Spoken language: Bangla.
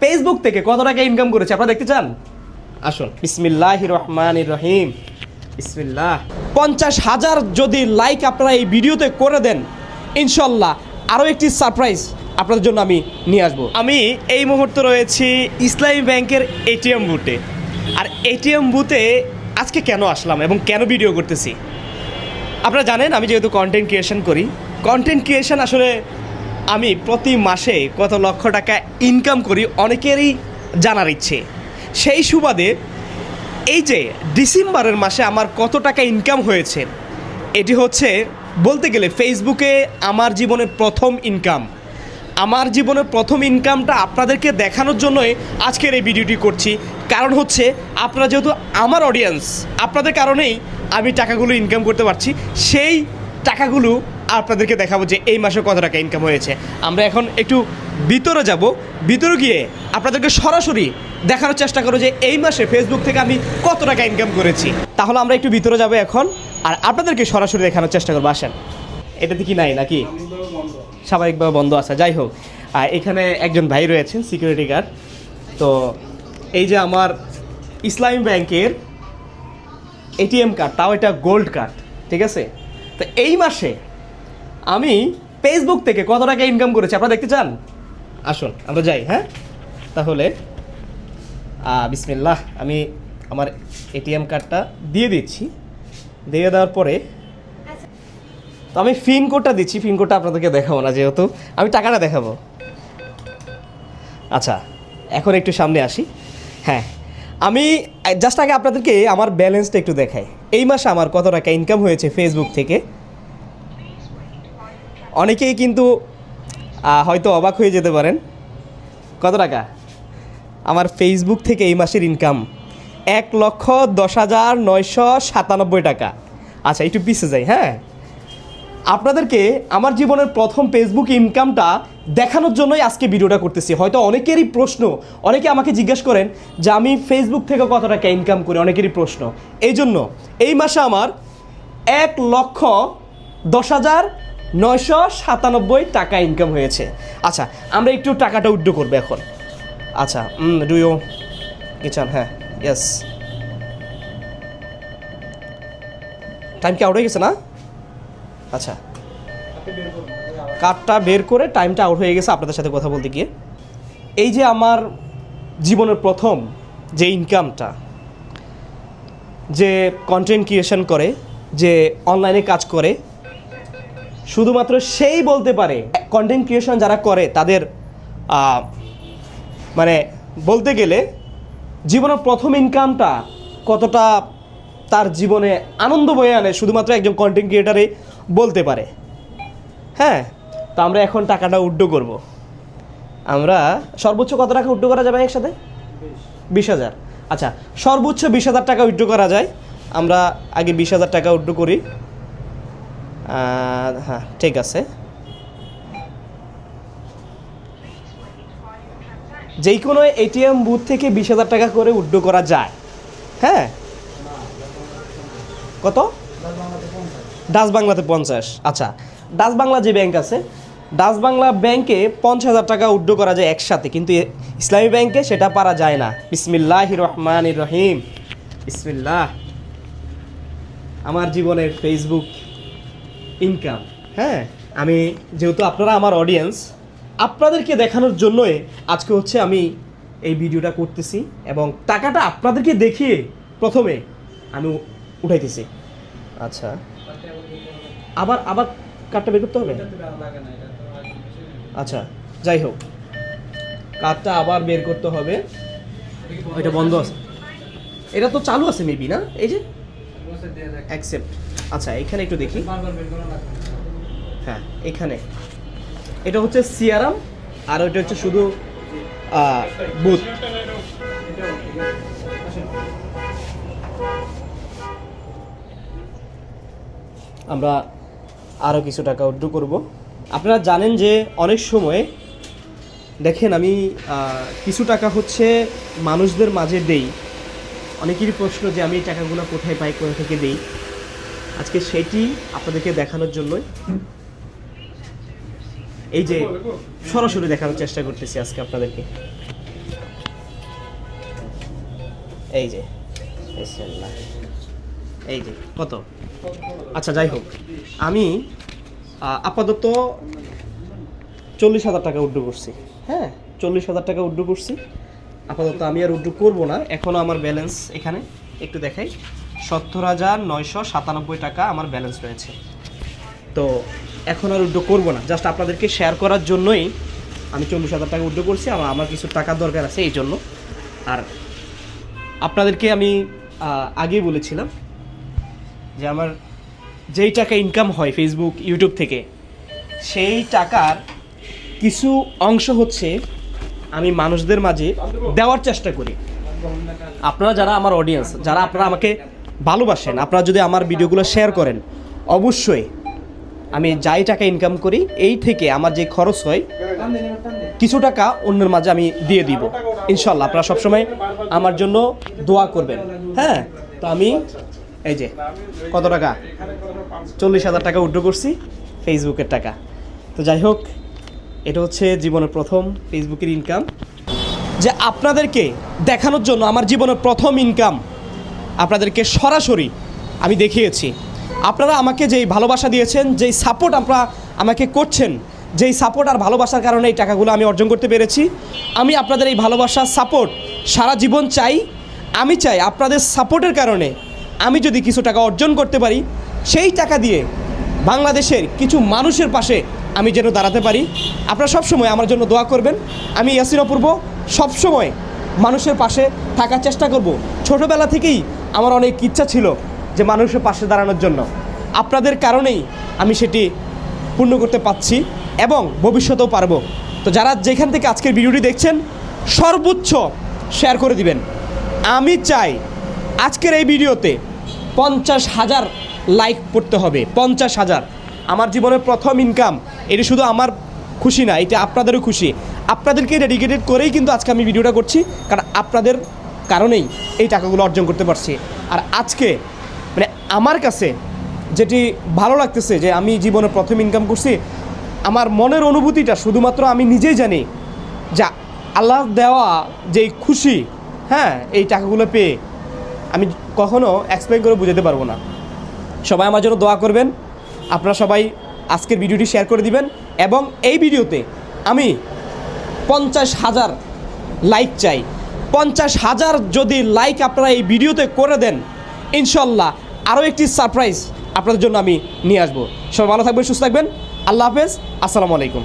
ফেসবুক থেকে কত টাকা ইনকাম করেছে আপনারা দেখতে চান? আসুন। বিসমিল্লাহ রহমান রহিম বিসমিল্লাহ। পঞ্চাশ হাজার যদি লাইক আপনারা এই ভিডিওতে করে দেন ইনশাল্লাহ আরও একটি সারপ্রাইজ আপনাদের জন্য আমি নিয়ে আসব। আমি এই মুহূর্তে রয়েছি ইসলামী ব্যাংকের এটিএম বুথে। আর এটিএম বুথে আজকে কেন আসলাম এবং কেন ভিডিও করতেছি? আপনারা জানেন আমি যেহেতু কন্টেন্ট ক্রিয়েশন করি। কন্টেন্ট ক্রিয়েশন আসলে আমি প্রতি মাসে কত লক্ষ টাকা ইনকাম করি অনেকেরই জানার ইচ্ছে। সেই সুবাদে এই যে ডিসেম্বরের মাসে আমার কত টাকা ইনকাম হয়েছে, এটি হচ্ছে বলতে গেলে ফেসবুকে আমার জীবনের প্রথম ইনকাম আমার জীবনের প্রথম ইনকামটা আপনাদেরকে দেখানোর জন্যই আজকের এই ভিডিওটি করছি। কারণ হচ্ছে আপনারা যেহেতু আমার অডিয়েন্স আপনাদের কারণেই আমি টাকাগুলো ইনকাম করতে পারছি। সেই টাকাগুলো আপনাদেরকে দেখাবো যে এই মাসে কত টাকা ইনকাম হয়েছে। আমরা এখন একটু ভিতরে যাব। ভিতরে গিয়ে আপনাদেরকে সরাসরি দেখানোর চেষ্টা করো যে এই মাসে ফেসবুক থেকে আমি কত টাকা ইনকাম করেছি। তাহলে আমরা একটু ভিতরে যাব এখন, আর আপনাদেরকে সরাসরি দেখানোর চেষ্টা করব। আসেন। এটাতে কি নাই নাকি? স্বাভাবিকভাবে বন্ধ আছে। যাই হোক, আর এখানে একজন ভাই রয়েছেন সিকিউরিটি গার্ড তো এই যে আমার ইসলামী ব্যাংকের এটিএম কার্ড তাও এটা গোল্ড কার্ড ঠিক আছে? তো এই মাসে আমি ফেসবুক থেকে কত টাকা ইনকাম করেছি, আপনারা দেখতে চান? আসুন, আমরা যাই হ্যাঁ? তাহলে বিসমিল্লাহ, আমি আমার এটিএম কার্ডটা দিয়ে দিচ্ছি। দিয়ে দেওয়ার পরে তো আমি পিন কোডটা দিচ্ছি পিন কোডটা আপনাদেরকে দেখাবো না যেহেতু, আমি টাকাটা দেখাবো। আচ্ছা এখন একটু সামনে আসি। হ্যাঁ আমি জাস্ট আগে আপনাদেরকে আমার ব্যালেন্সটা একটু দেখাই। এই মাসে আমার কত টাকা ইনকাম হয়েছে ফেসবুক থেকে? অনেকেই কিন্তু হয়তো অবাক হয়ে যেতে পারেন। কত টাকা? আমার ফেসবুক থেকে এই মাসের ইনকাম এক লক্ষ দশ হাজার নয়শো সাতানব্বই টাকা। আচ্ছা একটু পিছিয়ে যাই হ্যাঁ? আপনাদেরকে আমার জীবনের প্রথম ফেসবুক ইনকামটা দেখানোর জন্যই আজকে ভিডিওটা করতেছি। হয়তো অনেকেরই প্রশ্ন, অনেকে আমাকে জিজ্ঞেস করেন যে আমি ফেসবুক থেকে কত টাকা ইনকাম করি, অনেকেরই প্রশ্ন। এই জন্য এই মাসে আমার এক লক্ষ দশ হাজার নয়শো সাতানব্বই টাকা ইনকাম হয়েছে। আচ্ছা আমরা একটু টাকাটা উড্ড করব এখন। আচ্ছা ডু ইউ কিচান হ্যাঁ ইয়েস টাইম কি আউট হয়ে গেছে না? আচ্ছা। কার্ডটা বের করে টাইমটা আউট হয়ে গেছে আপনাদের সাথে কথা বলতে গিয়ে। এই যে আমার জীবনের প্রথম যে ইনকামটা যে কন্টেন্ট ক্রিয়েশন করে, যে অনলাইনে কাজ করে, শুধুমাত্র সেই বলতে পারে কন্টেন্ট ক্রিয়েশন যারা করে, তাদের মানে বলতে গেলে জীবনের প্রথম ইনকামটা কতটা তার জীবনে আনন্দ বয়ে আনে, শুধুমাত্র একজন কন্টেন্ট ক্রিয়েটারে বলতে পারে। হ্যাঁ? তো আমরা এখন টাকাটা উড্ডো করব। আমরা সর্বোচ্চ কত টাকা উড্ডো করা যাবে একসাথে? বিশ হাজার। আচ্ছা সর্বোচ্চ বিশ হাজার টাকা উড্ড করা যায়। আমরা আগে বিশ হাজার টাকা উড্ড করি। হ্যাঁ ঠিক আছে। যেই কোনো এটিএম বুথ থেকে বিশ হাজার টাকা করে উড্ড করা যায়। হ্যাঁ? কত? ডাচ বাংলাতে পঞ্চাশ। আচ্ছা ডাচ বাংলা যে ব্যাংক আছে ডাচ বাংলা ব্যাংকে পঞ্চাশ হাজার টাকা উড্ড করা যায় একসাথে, কিন্তু ইসলামী ব্যাংকে সেটা পারা যায় না। বিসমিল্লাহ রহমান রহিম। বিসমিল্লাহ। আমার জীবনের ফেসবুক ইনকাম হ্যাঁ আমি যেহেতু আপনারা আমার অডিয়েন্স আপনাদেরকে দেখানোর জন্যই আজকে হচ্ছে আমি এই ভিডিওটা করতেছি এবং টাকাটা আপনাদেরকে দেখিয়ে প্রথমে আমি উঠাইতেছি। আচ্ছা। আবার আবার কার্ডটা বের করতে হবে? আচ্ছা যাই হোক। কার্ডটা আবার বের করতে হবে। এটা বন্ধ আছে। এটা তো চালু আছে মেবি না? এই যে? অ্যাকসেপ্ট আচ্ছা এখানে একটু দেখি। হ্যাঁ এখানে। এটা হচ্ছে সিয়ারাম আর ওইটা হচ্ছে শুধু বুথ। আমরা আরও কিছু টাকা উড্ডু করব। আপনারা জানেন যে অনেক সময়, দেখেন আমি কিছু টাকা হচ্ছে মানুষদের মাঝে দেই। অনেকেরই প্রশ্ন যে আমি এই টাকাগুলো কোথায় পাই, কোথা থেকে দেই? আজকে সেটি আপনাদেরকে দেখানোর জন্যই। এই যে সরাসরি দেখানোর চেষ্টা করতেছি আজকে আপনাদেরকে। এই যে এই যে, কত? আচ্ছা যাই হোক। আমি আপাতত চল্লিশ হাজার টাকা উড্ডু করছি। হ্যাঁ চল্লিশ হাজার টাকা উড্ডু করছি। আপাতত আমি আর উড্ডু করব না। এখনও আমার ব্যালেন্স এখানে, একটু দেখাই। সত্তর হাজার নয়শো সাতানব্বই টাকা আমার ব্যালেন্স রয়েছে। তো এখন আর উড্ডো করব না। জাস্ট আপনাদেরকে শেয়ার করার জন্যই আমি চল্লিশ হাজার টাকা উড্ডো করছি। আমার আমার কিছু টাকার দরকার আছে এই জন্য। আর আপনাদেরকে আমি আগেই বলেছিলাম যে আমার যেই টাকা ইনকাম হয় ফেসবুক ইউটিউব থেকে, সেই টাকার কিছু অংশ হচ্ছে আমি মানুষদের মাঝে দেওয়ার চেষ্টা করি। আপনারা যারা আমার অডিয়েন্স যারা আপনারা আমাকে ভালোবাসেন, আপনারা যদি আমার ভিডিওগুলো শেয়ার করেন, অবশ্যই আমি যাই টাকা ইনকাম করি, এই থেকে আমার যে খরচ হয়, কিছু টাকা অন্যের মাঝে আমি দিয়ে দিব। ইনশাল্লাহ, আপনারা সবসময় আমার জন্য দোয়া করবেন। হ্যাঁ তো আমি এই যে, কত টাকা? চল্লিশ হাজার টাকা উড্রো করছি ফেসবুকের টাকা। তো যাই হোক, এটা হচ্ছে জীবনের প্রথম ফেসবুকের ইনকাম যে আপনাদেরকে দেখানোর জন্য আমার জীবনের প্রথম ইনকাম আপনাদেরকে সরাসরি আমি দেখিয়েছি। আপনারা আমাকে যেই ভালোবাসা দিয়েছেন, যেই সাপোর্ট আপনারা আমাকে করছেন, যেই সাপোর্ট আর ভালোবাসার কারণে এই টাকাগুলো আমি অর্জন করতে পেরেছি, আমি আপনাদের এই ভালোবাসা সাপোর্ট সারা জীবন চাই। আমি চাই আপনাদের সাপোর্টের কারণে আমি যদি কিছু টাকা অর্জন করতে পারি, সেই টাকা দিয়ে বাংলাদেশের কিছু মানুষের পাশে আমি যেন দাঁড়াতে পারি। আপনারা সবসময় আমার জন্য দোয়া করবেন। আমি ইয়াসিন অপূর্ব সবসময় মানুষের পাশে থাকার চেষ্টা করব। ছোটোবেলা থেকেই আমার অনেক ইচ্ছা ছিল যে মানুষের পাশে দাঁড়ানোর জন্য। আপনাদের কারণেই আমি সেটি পূর্ণ করতে পারছি এবং ভবিষ্যতেও পারব। তো যারা যেখান থেকে আজকের ভিডিওটি দেখছেন, সর্বোচ্চ শেয়ার করে দিবেন। আমি চাই আজকের এই ভিডিওতে পঞ্চাশ হাজার লাইক পড়তে হবে, পঞ্চাশ হাজার। আমার জীবনের প্রথম ইনকাম এটি শুধু আমার খুশি না, এটা আপনাদেরও খুশি। আপনাদেরকে ডেডিকেটেড করেই কিন্তু আজকে আমি ভিডিওটা করছি, কারণ আপনাদের কারণেই এই টাকাগুলো অর্জন করতে পারছি। আর আজকে মানে আমার কাছে যেটি ভালো লাগতেছে যে আমি জীবনে প্রথম ইনকাম করছি, আমার মনের অনুভূতিটা শুধুমাত্র আমি নিজেই জানি যা আল্লাহ দেওয়া যেই খুশি হ্যাঁ এই টাকাগুলো পেয়ে আমি কখনো এক্সপ্লেন করে বুঝাতে পারব না। সবাই আমার জন্য দোয়া করবেন। আপনারা সবাই আজকের ভিডিওটি শেয়ার করে দিবেন এবং এই ভিডিওতে আমি পঞ্চাশ হাজার লাইক চাই। পঞ্চাশ হাজার যদি লাইক আপনারা এই ভিডিওতে করে দেন, ইনশাল্লাহ আরও একটি সারপ্রাইজ আপনাদের জন্য আমি নিয়ে আসব। সবাই ভালো থাকবেন, সুস্থ থাকবেন। আল্লাহ হাফেজ। আসসালামু আলাইকুম।